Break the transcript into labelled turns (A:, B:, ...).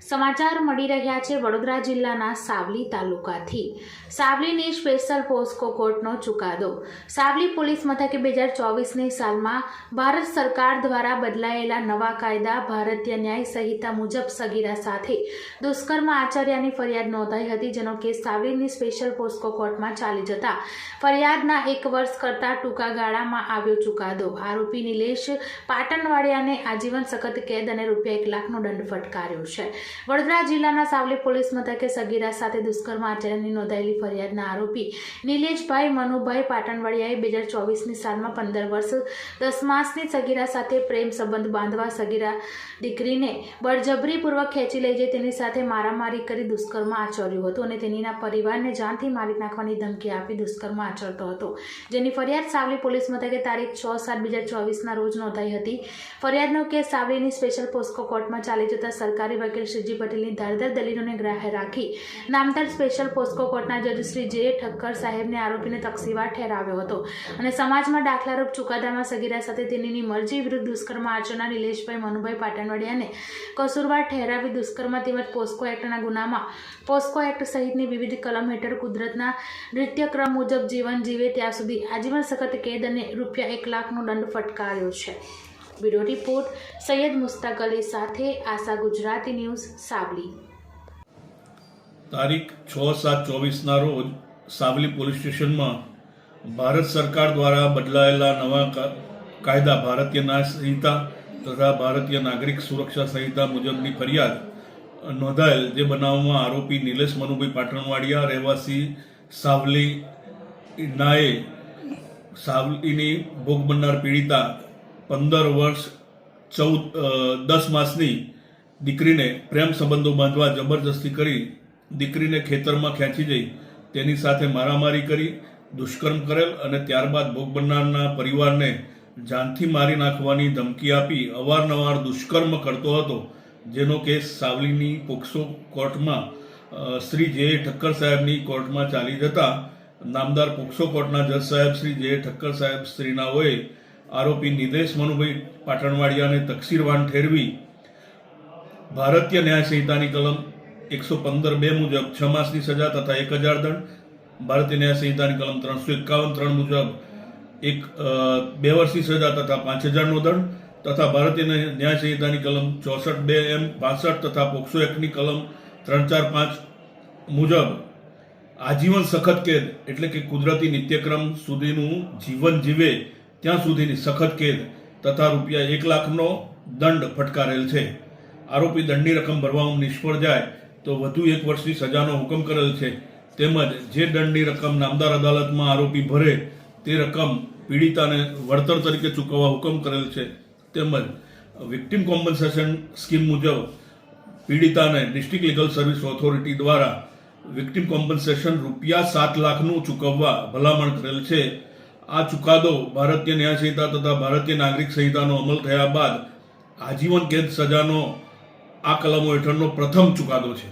A: સમાચાર મળી રહ્યા છે વડોદરા જિલ્લાના સાવલી તાલુકાથી. સાવલીની સ્પેશિયલ પોસ્કો કોર્ટનો ચુકાદો. સાવલી પોલીસ મથકે બે હજાર ચોવીસની સાલમાં ભારત સરકાર દ્વારા બદલાયેલા નવા કાયદા, ભારતીય ન્યાય સંહિતા મુજબ સગીરા સાથે દુષ્કર્મ આચર્યાની ફરિયાદ નોંધાઈ હતી, જેનો કેસ સાવલીની સ્પેશિયલ પોસ્કો કોર્ટમાં ચાલી જતા ફરિયાદના એક વર્ષ કરતાં ટૂંકા ગાળામાં આવ્યો ચુકાદો. આરોપી નિલેશ પાટણવાડિયાને આજીવન સખત કેદ અને રૂપિયા એક લાખનો દંડ ફટકાર્યો છે. વડોદરા જિલ્લાના સાવલી પોલીસ મથકે સગીરા સાથે દુષ્કર્મ આચરણની નોંધાયેલી ફરિયાદના આરોપી નિલેશભાઈ મનુભાઈ પાટણવાડિયાએ બે હજાર ચોવીસની સાલમાં પંદર વર્ષ, દસ માસની સગીરા સાથે પ્રેમ સંબંધ બાંધવા સગીરા દીકરીને બળજબરીપૂર્વક ખેંચી લઈ જઈ તેની સાથે મારામારી કરી દુષ્કર્મ આચર્યું હતું અને તેનીના પરિવારને જાનથી મારી નાખવાની ધમકી આપી દુષ્કર્મ આચરતો હતો. જેની ફરિયાદ સાવલી પોલીસ મથકે તારીખ છ સાત બે હજાર ચોવીસના રોજ નોંધાઈ હતી. ફરિયાદનો કેસ સાવલીની સ્પેશિયલ પોસ્કો કોર્ટમાં ચાલી જતા સરકારી વકીલ શ્રીજી પટેલની ધારદાર દલીલોને ગ્રાહ્ય રાખી નામદાર સ્પેશિયલ પોસ્કો કોર્ટના જજ શ્રી જે ઠક્કર સાહેબને આરોપીને તકસીવાર ઠેરાવ્યો હતો. અને સમાજમાં દાખલારૂપ ચુકાદામાં સગીરા સાથે તેની મરજી વિરુદ્ધ દુષ્કર્મ આચરનાર નિલેશભાઈ મનુભાઈ પાટણવાડિયાને કસૂરવાર ઠેરાવી દુષ્કર્મ તેમજ પોસ્કો એક્ટના ગુનામાં. પોસ્કો એક્ટ સહિતની વિવિધ કલમ હેઠળ કુદરતના નૃત્યક્રમ મુજબ જીવન જીવે ત્યાં સુધી આજીવન સખત કેદ અને રૂપિયા એક લાખનો દંડ ફટકાર્યો છે. બ્યુરો રિપોર્ટ, સૈયદ મુસ્તાક અલી સાથે આશા ગુજરાતી ન્યૂઝ સાવલી
B: તારીખ છ સાત ચોવીસના રોજ સાવલી પોલીસ સ્ટેશનમાં ભારત સરકાર દ્વારા બદલાયેલા નવા કાયદા ભારતીય ના સંહિતા તથા ભારતીય નાગરિક સુરક્ષા સંહિતા મુજબની ફરિયાદ નોંધાયેલ જે બનાવમાં આરોપી નિલેશ મનુભાઈ પાટણવાડિયા, રહેવાસી સાવલી નાએ સાવલીની ભોગ બનનાર પીડિતા પંદર વર્ષ, ચૌદ દસ માસની દીકરીને પ્રેમ સંબંધો બાંધવા જબરજસ્તી કરી, દીકરીને ખેતરમાં ખેંચી જઈ, તેની સાથે મારામારી કરી, દુષ્કર્મ કરેલ અને ત્યારબાદ ભોગ બનનારના પરિવારને જાનથી મારી નાખવાની ધમકી આપી, અવારનવાર દુષ્કર્મ કરતો હતો, જેનો કેસ સાવલીની પોક્સો કોર્ટમાં શ્રી જે. ઠક્કર સાહેબની કોર્ટમાં ચાલી જતા, નામદાર પોક્સો કોર્ટના જજ સાહેબ શ્રી જે. ઠક્કર સાહેબ શ્રીનાઓએ આરોપી નિદેશ મનુભાઈ પાટણવાડિયાને તકસીરવાન ઠેરવી ભારતીય ન્યાય સંહિતાની કલમ એકસો પંદર બે મુજબ છ માસની સજા તથા એક હજાર દંડ, ભારતીય ન્યાય સંહિતાની કલમ ત્રણસો એકાવન ત્રણ મુજબ એક બે વર્ષની સજા તથા પાંચ હજારનો દંડ તથા ભારતીય ન્યાય સંહિતાની કલમ ચોસઠ બે એમ બાસઠ તથા પોક્સો એકની કલમ ત્રણ ચાર પાંચ મુજબ આજીવન સખત કેદ એટલે કે કુદરતી નિત્યક્રમ સુધીનું જીવન જીવે ત્યાં સુધીની સખત કેદ તથા રૂપિયા એક લાખનો દંડ ફટકારેલ છે. આરોપી દંડની રકમ ભરવામાં નિષ્ફળ જાય તો વધુ એક વર્ષની સજાનો હુકમ કરેલ છે. તેમજ જે દંડની રકમ નામદાર અદાલતમાં આરોપી ભરે તે રકમ પીડિતાને વળતર તરીકે ચૂકવવા હુકમ કરેલ છે. તેમજ વિક્ટિમ કોમ્પન્સેશન સ્કીમ મુજબ પીડિતાને ડિસ્ટ્રિક્ટ લીગલ સર્વિસ ઓથોરિટી દ્વારા વિક્ટિમ કોમ્પન્સેશન રૂપિયા સાત લાખનું ચૂકવવા ભલામણ કરેલ છે. આ ચુકાદો ભારતીય ન્યાય સંહિતા તથા ભારતીય નાગરિક સંહિતાનો અમલ થયા બાદ આજીવન કેદ સજાનો આ કલમો હેઠળનો પ્રથમ ચુકાદો છે.